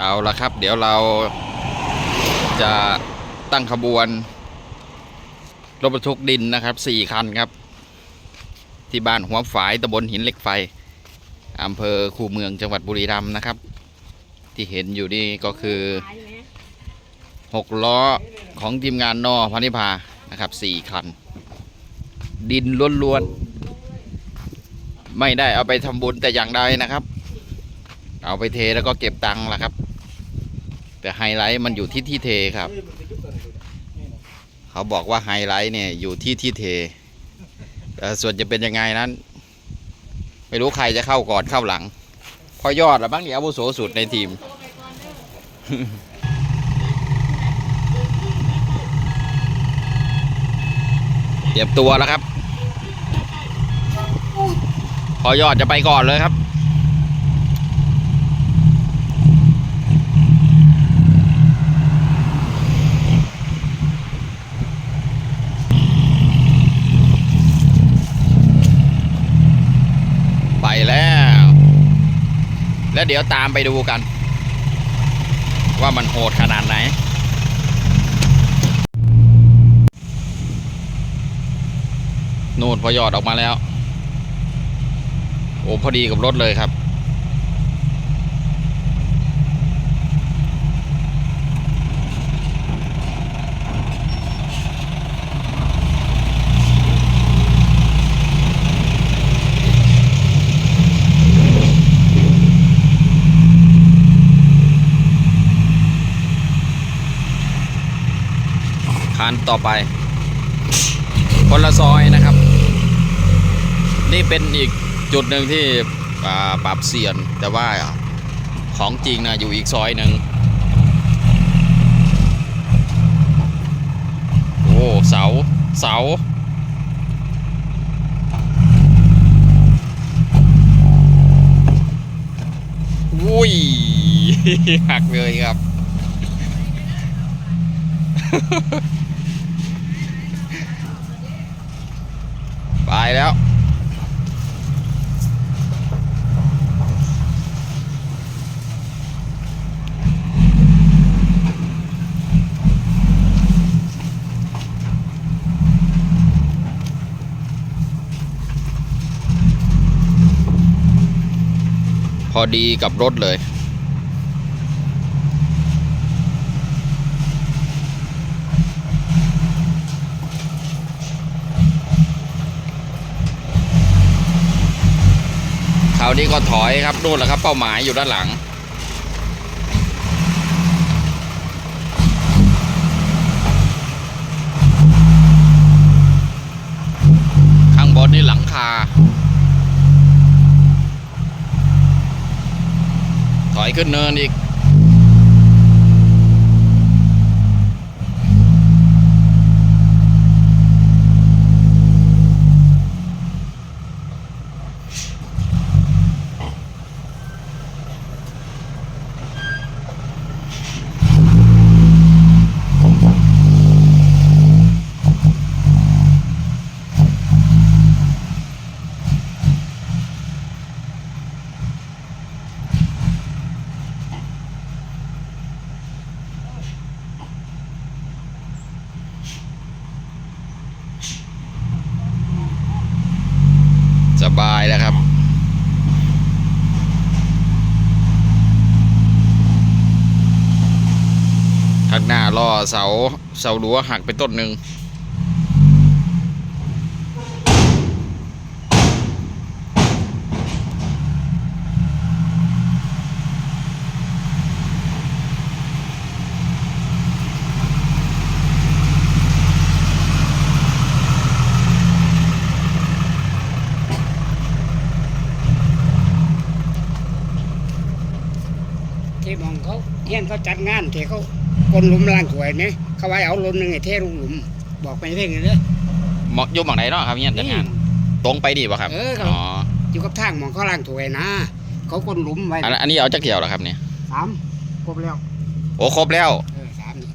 เอาละครับ เดี๋ยวเราจะตั้งขบวนรถบรรทุกดินนะครับสี่คันครับ ที่บ้านหัวฝายตำบลหินเหล็กไฟอำเภอคูเมืองจังหวัดบุรีรัมย์นะครับ ที่เห็นอยู่นี่ก็คือหกล้อของทีมงานนอพันิพานะครับสี่คัน ดินล้วนๆไม่ได้เอาไปทำบุญแต่อย่างใดนะครับ เอาไปเทแล้วก็เก็บตังค์ละครับ แต่ไฮไลท์มันอยู่ที่ที่เทครับ เขาบอกว่าไฮไลท์เนี่ยอยู่ที่ที่เทแต่ส่วนจะเป็นยังไงนั้น ไม่รู้ใครจะเข้าก่อนเข้าหลังพอยอดละบ้างนี่อาวุโสสุดในทีม เตรียมตัวแล้วครับ พอยอดจะไปก่อนเลยครับ ไปแล้ว แล้วเดี๋ยวตามไปดูกัน ว่ามันโหดขนาดไหนนู่นพอยอดออกมาแล้ว โอ้พอดีกับรถเลยครับ คันต่อไปคนละซอยนะครับ นี่เป็นอีกจุดหนึ่งที่ปรับเสียนแต่ว่าของจริงนะอยู่อีกซอยหนึ่งโอ้เสาเสาอุ้ยหักเลยครับ แล้ว พอดีกับรถเลย คราวนี้ก็ถอยครับนู่นแหละครับ เป้าหมายอยู่ด้านหลัง ข้างบนนี่หลังคา ถอยขึ้นเนินอีก บายแล้วครับ ข้างหน้าล่อเสาเสารั้วหักไปต้นหนึ่ง เขาเฮียนเขาจัดงานที่เขากลนหลุมล่างถวยเนี่ยเขาไว้เอาหลุมหนึ่งไอ้เทลงหลุม บอกไปเพ่งเลยเด้อเหมาะอยู่หมองไหนเนาะครับเนี่ยจัดงาน ตรงไปดีป่ะครับเออครับ อ๋ออยู่กับทางมองเขาล่างถวยนะ เขากลนหลุมไว้อันอันนี้เอาจักเที่ยวเหรอครับเนี่ยสามครบแล้วโอ้ครบแล้วเออสามนี่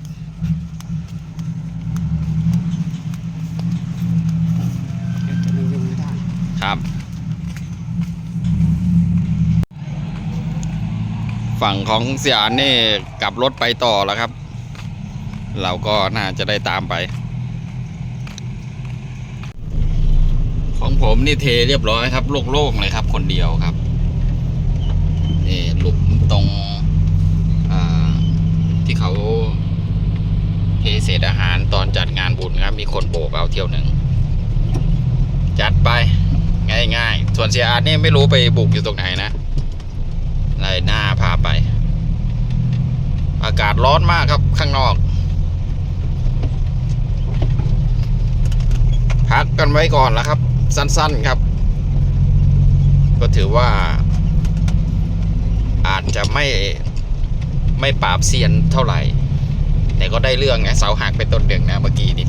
เออจะหนึ่งอยู่ในทางครับ ไฟ ฝั่งของเสียอานนี่กลับรถไปต่อแล้วครับ เราก็น่าจะได้ตามไป ของผมนี่เทเรียบร้อยครับโล่งๆเลยครับ คนเดียวครับนี่หลุมตรงที่เขาเทเศษอาหารตอนจัดงานบุญครับ มีคนโบกเอาเที่ยวหนึ่ง จัดไปง่ายๆ ส่วนเสียอาร์ตนี่ไม่รู้ไปบุกอยู่ตรงไหนนะไรหน้าพาไปอากา ศร้อนมากครับข้างนอก พักกันไว้ก่อนแล้วครับ สั้นๆครับ ก็ถือว่า อาจจะไม่ไม่ปราบเซียนเท่าไหร่ แต่ก็ได้เรื่องไงเสาหักไปต้นเดืองนะเมื่อกี้นี่